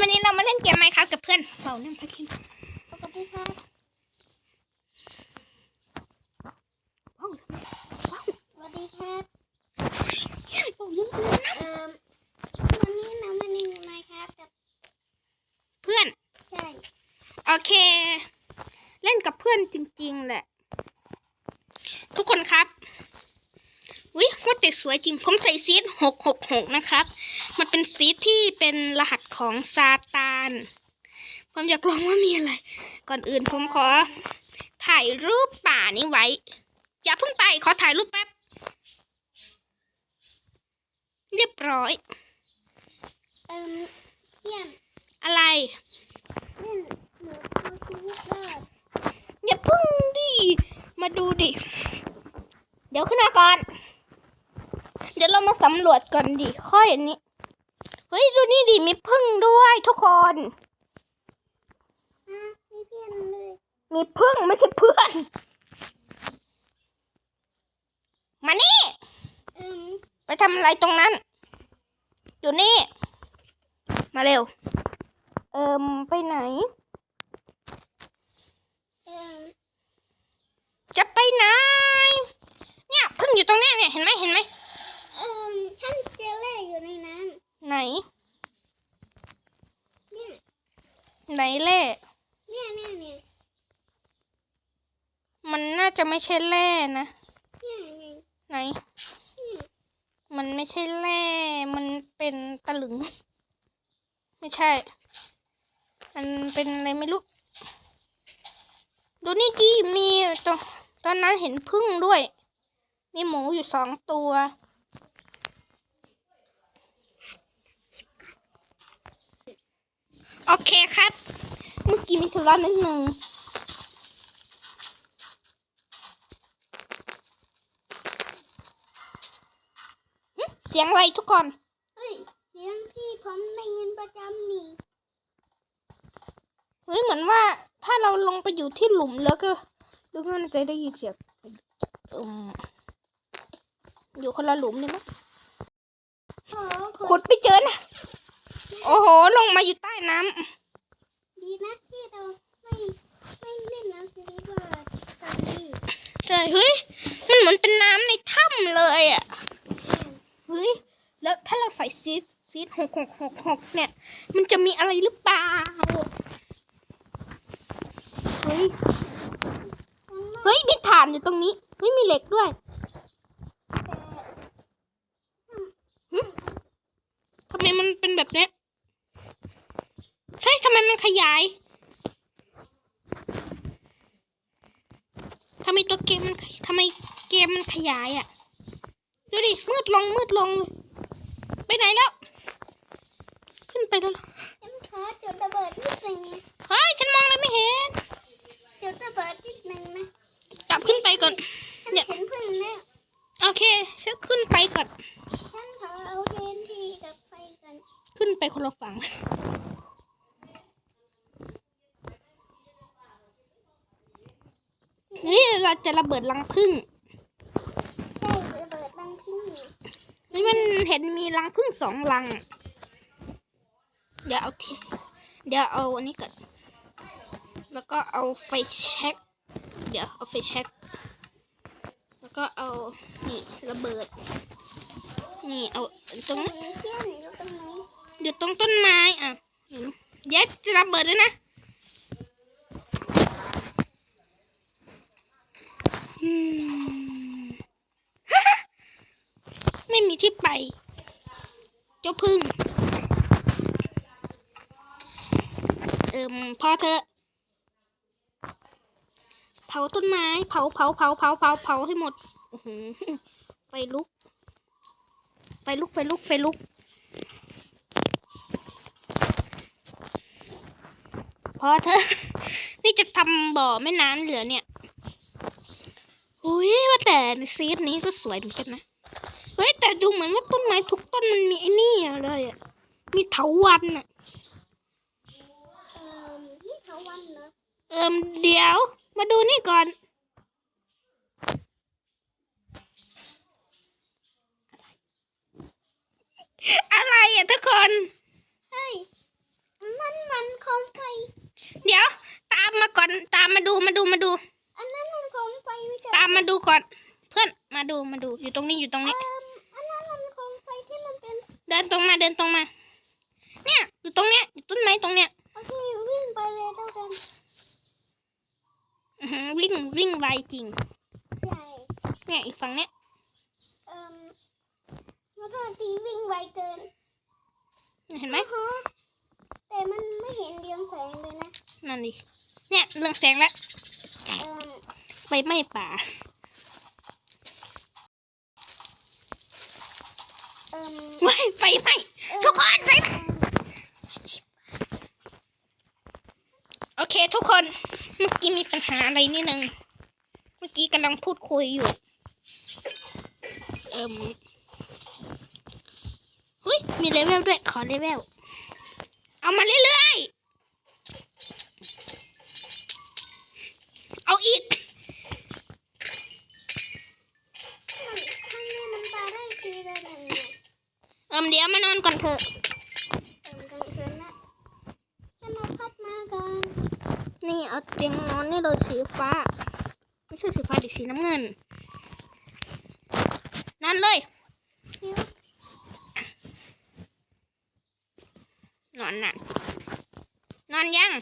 วันนี้เรามาเล่นเกมไหมครับกับเพื่อนเป่าน้ำพักคินปกติครับเป่าสวัสดีครับเป่ายังเอ่อวันนี้เรามาเล่นไมค์ครับกับเพื่อน ใช่โอเค เล่นกับเพื่อนจริง ๆ แหละ ทุกคนครับ วิว่าแต่สวยจริง ผมใส่ซีดหกหกหกนะครับ มันเป็นซีดที่เป็นรหัสของซาตาน ผมอยากลองว่ามีอะไร ก่อนอื่นผมขอ ถ่ายรูปป่านี้ไว้ อย่าเพิ่งไป ขอถ่ายรูปแป๊บ เรียบร้อย เอ่อเพื่อนอะไรเล่นหนูเอาชีวิตรอดอย่าพึ่งดิ มาดูดิ เดี๋ยวขึ้นมาก่อน เดี๋ยวเรามาสำรวจก่อนดิค่อยอันนี้ เฮ้ย ดูนี่ดิมีพึ่งด้วยทุกคนอะมีเพื่อนเลย มีพึ่งไม่ใช่เพื่อน มานี่เอ่อไปทำอะไรตรงนั้น อยู่นี่ มาเร็ว เอิมไปไหนเอ่อจะไปไหน เนี่ยพึ่งอยู่ตรงเนี้ยเนี่ยเห็นไหมเห็นไหม เอ่อท่านเจเล่อยู่ในนั้นไหนเนี่ย ไหนเล่ เนี่ยเนี่ยเนี่ยมันน่าจะไม่ใช่แร่นะ เนี่ยไงไหน เนี่ยมันไม่ใช่แร่ มันเป็นตะหลึง ไม่ใช่ มันเป็นอะไรไม่รู้ ดูนี่ดีมีตอนตอนนั้นเห็นพึ่งด้วย มีหมูอยู่สองตัว โอเคครับ เมื่อกี้มีธุระนิดนึงหึเสียงอะไรทุกคนเฮ้ยเสียงที่ผมได้ยินประจำนี่เฮ้ยเหมือนว่าถ้าเราลงไปอยู่ที่หลุมแล้วก็ดูว่ามันจะได้ยินเสียงอืมอยู่คนละหลุมเลยมั้งโอ้โหขุดไปเจอนะ โอ้โห ลงมาอยู่ใต้น้ำดีนะที่เราไม่ไม่เล่นเอาชีวิตรอดตอนนี้ใช่เฮ้ย มันเหมือนเป็นน้ำในถ้ำเลยอะ เฮ้ย แล้วถ้าเราใส่ซีดซีดหกหกหกหกเนี่ย มันจะมีอะไรหรือเปล่า เฮ้ย เฮ้ย มีถ่านอยู่ตรงนี้ เฮ้ย มีเหล็กด้วยหึทำไมมันเป็นแบบเนี้ย เฮ้ยทำไมมันขยายทำไมตัวเกมมันขยทำไมเกมมันขยายอะ ดูดิ มืดลงมืดลง ไปไหนแล้ว ขึ้นไปแล้วเหรอฉันขอจุดระเบิดนิดหนึ่งนะเฮ้ย ฉันมองอะไรไม่เห็นจุดระเบิดนิดหนึ่งนะ กลับขึ้นไปก่อนฉันเนี่ยเห็นพึ่งแล้วโอเคฉันขึ้นไปก่อน ฉันขอเอาเทนทีกับไฟก่อน ขึ้นไปคนละฝั่ง นี่เราจะระเบิดรังผึ้งใช่ระเบิดดังพึ่งนี่มันเห็นมีรังผึ้งสองรัง เดี๋ยวเอาทีเดี๋ยวเอาอันนี้ก่อนแล้วก็เอาไฟแช็กเดี๋ยวเอาไฟแช็กแล้วก็เอานี่ระเบิด นี่เอาตรงนั้นมีเพื่อนอยู่ตรงไหนอยู่ตรงต้นไม้อะเห็นเดี๋ยวจะระเบิดเลยนะอืม ไม่มีที่ไป เจ้าพึ่ง เอิมพอเถอเผาต้นไม้ เผาเผาเผาเผาเผาเผาให้หมดไฟลุก ไฟลุก ไฟลุก ไฟลุก พอเถอนี่จะทำบ่อไม่น้ำเหลือเนี่ย อุ้ยว่าแต่ซีดนี้ก็สวยเหมือนกันนะ เฮ้ย แต่ดูเหมือนว่าต้นไม้ทุกต้นมันมีไอ้นี่อะไรอะ มีเถาวัลย์อะเอิมเดี๋ยว มาดูนี่ก่อนอะไรอะทุกคนเฮ้ยมันมันของใครเดี๋ยว ตามมาก่อน ตามมาดู มาดู มาดู โคมไฟไม่ใช่ตามมาดูก่อน เพื่อนมาดูมาดูอยู่ตรงนี้อยู่ตรงนี้ เอิ่มอันนั้นมันโคมไฟที่มันเป็นเดินตรงมาเดินตรงมา เนี่ยอยู่ตรงเนี้ยอยู่ต้นไม้ตรงเนี้ยโอเควิ่งไปเลยเท่ากันอื้อหือวิ่งวิ่งไวจริง ใหญ่เนี่ยอีกฝั่งเนี้ยเอ่มแล้วก็ทีวิ่งไวเกินเห็นไหมอ่าฮะแต่มันไม่เห็นเรืองแสงเลยนะ นั่นดิเนี่ยเรื่องแสงแล้ว เอ่ม ไฟไหม้ป่าเอ่มว้ายไฟไหม้เอิ่มทุกคนไฟเอิ่มโอเค ทุกคน เมื่อกี้มีปัญหาอะไรนิดนึง เมื่อกี้กำลังพูดคุยอยู่เอิ่มเฮ้ย มีเลเวลด้วย ขอเลเวล เอามาเรื่อยๆ เอาอีก มันข้างนี้มันปลาได้ทีละหนึ่ง เนี่ยเอิ่มเดี๋ยวมานอนก่อนเถอะเอิ่มกลางคืนนะจะมาพัดมากันนี่เอาเตียงนอนนี่เลยสีฟ้า ไม่ใช่สีฟ้าดิสีน้ำเงิน นอนเลยคิ้วนอนนั่นนอนยัง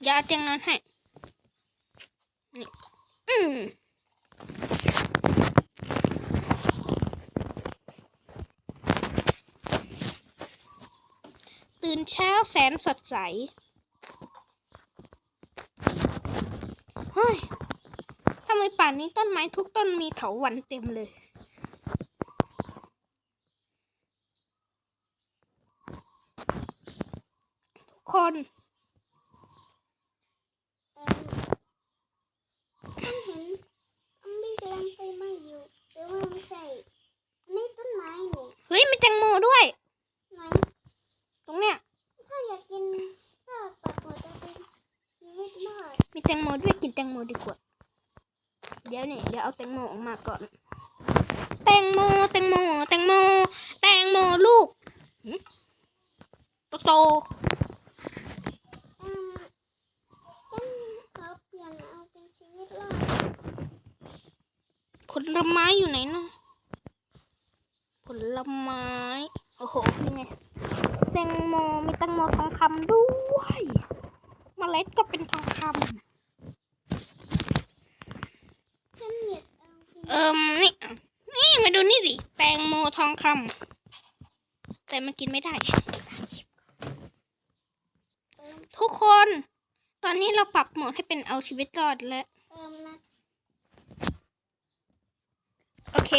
เดี๋ยวเอาเตียงนอนให้ นี่ อืม เช้าแสนสดใสเฮ้ยทำไมป่านนี้ต้นไม้ทุกต้นมีเถาวันเต็มเลย ทุกคน เอิ่มมันเห็นมันมีกำลังไฟไหม้อยู่แต่ว่าไม่ใช่อันนี่ต้นไม้นี่ เฮ้ยมีแตงโมด้วย ไหน ตรงเนี้ย ถ้าอยากกินก็ตัดหัวจะเป็นชีวิตรอด มี แตงโมด้วยกินแตงโมดีกว่า เดี๋ยวนี่เดี๋ยวเอาแตงโมออกมาก่อน แตงโมแตงโมแตงโมแตงโมลูกหึโตโตอืมฉันขอเปลี่ยนเอาเป็นชีวิตรอดผลไม้อยู่ไหนนะผลไม้ โอ้โหนี่ไงแตงโมมีแตงโมทองคำด้วยเมล็ดก็เป็นทองคฉันอยากเอาเป็นำ เอิมนี่ นี่มาดูนี่สิแตงโมทองคำแต่มันกินไม่ได้ ทุกคน ตอนนี้เราปรับโหมดให้เป็นเอาชีวิตรอดแล้วโอเค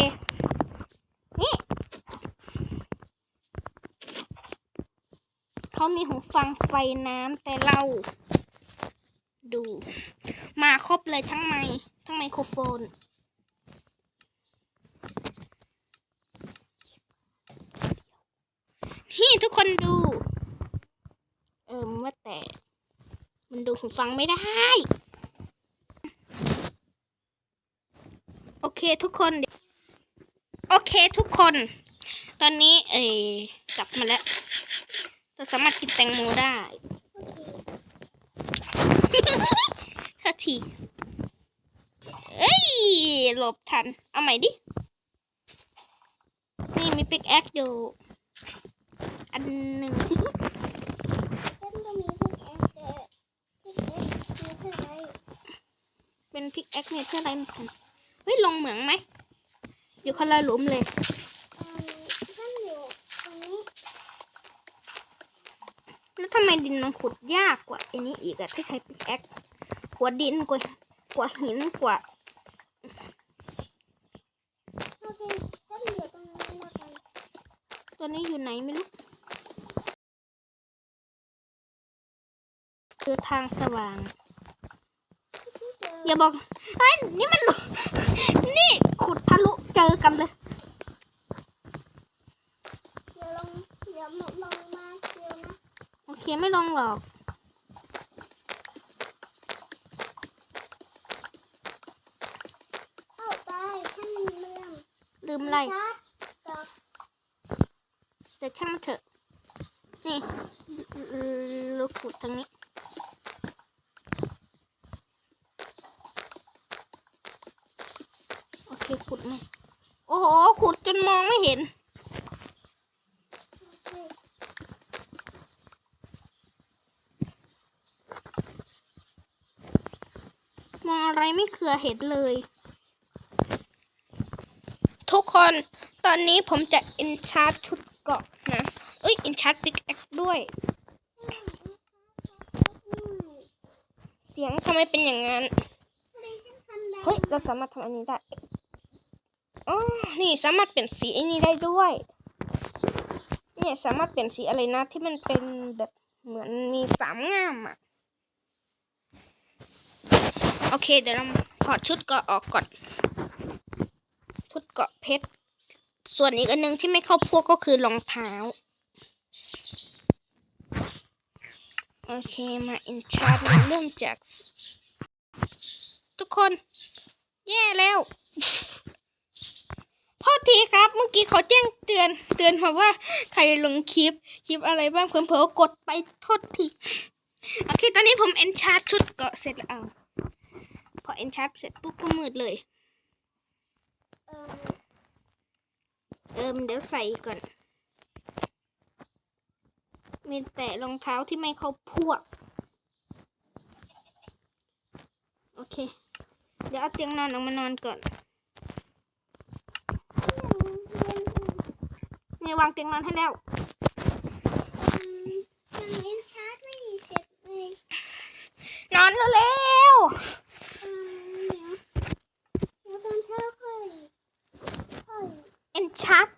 นี่เขามีหูฟังไฟน้ำแต่เรา ดู มาครบเลยทั้งไมค์ทั้งไมโครโฟน นี่ทุกคนดู เอิมว่าแต่ มันดูหูฟังไม่ได้ โอเคทุกคน โอเคทุกคน ตอนนี้ เออกลับมาแล้ว เราสามารถกินแตงโมได้ โอเคทัทีเอ้ยหลบทัน เอาใหม่ดิ นี่มีปิกแอคอยู่ อันหนึ่งเป็นพิกแอคเนี่ยเท่าไรเหมือนกันเฮ้ยลงเหมืองไหม อยู่คนละหลุมเลย เอิมฉันอยู่ตรงนี้ แล้วทำไมดินมันขุดยากกว่าไอ้นี้อีกอะถ้าใช้ปิกแอคกว่าดินกว่ากว่าหินกว่าโอเคฉันอยู่ตรงนี้แล้วกันตัวนี้อยู่ไหนไม่รู้คือทางสว่าง อย่าบอกเฮ้ยนี่มันขุดทะลุเจอกันเลย เดี๋ยวลงเดี๋ยวลงมาเดียวนะ โอเคไม่ ลงหรอกเอ้าตายฉันลืมลืมอะไร ชาร์จกับแต่ช่างมันเถอะ นี่เราขุดทางนี้ โอเคขุดมาโอ้โห ขุดจนมองไม่เห็น โอเค มองอะ ไรไม่เคยเห็นเลย ทุกคนตอนนี้ผมจะอินชาร์ชุดเกราะนะ เอ้ยอินชาร์ปิกแอคด้วย เสียงทำไมเป็นอย่างนั้น เฮ้ย เราสามารถทำอันนี้ได้อ๋อนี่สามารถเปลี่ยนสีไอ้นี้ได้ด้วยเนี่ยสามารถเปลี่ยนสีอะไรนะที่มันเป็นแบบเหมือนมีสามง่ามอะ โอเค เดี๋ยวเราถอดชุดเกาะออกก่อน ชุดเกาะเพชร ส่วนอีกอันหนึงที่ไม่เข้าพวกก็คือรองเท้า โอเค มาอินชาร์ดเริ่มจาก ทุกคน แย่แล้วโทษทีครับ เมื่อกี้เขาแจ้งเตือน เตือนมาว่าใครลงคลิป คลิปอะไรบ้างเผลอๆกดไปโทษที โอเค ตอนนี้ผมเอนชาร์ชุดเกาะเสร็จแล้ว พอเอนชาร์เสร็จปุ๊บก็มืดเลย เอ่อเอิมเดี๋ยวใส่ก่อน มีแต่รองเท้าที่ไม่เข้าพวก โอเค เดี๋ยวเอาเตียงนอนออกมานอนก่อน นี่วางเตียงนอนให้แล้ว ยังเล่นชาร์จไม่เสร็จเลย นอนเร็ว เออเดี๋ยวเดี๋ยวตอนเช้าค่อยค่อย ๆเอนชาร์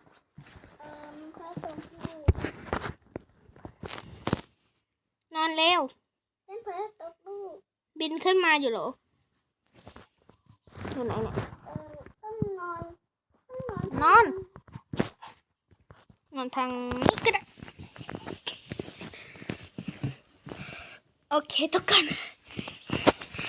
เอ่อพระสงฆ์ให้ นอนเร็วเล่นเพื่อตกลูก บินขึ้นมาอยู่เหรอ อยู่ไหนเนี่ยเอ่อต้องนอนต้องนอน นอน นอนทางนี้ก็ได้ โอเคทุกคน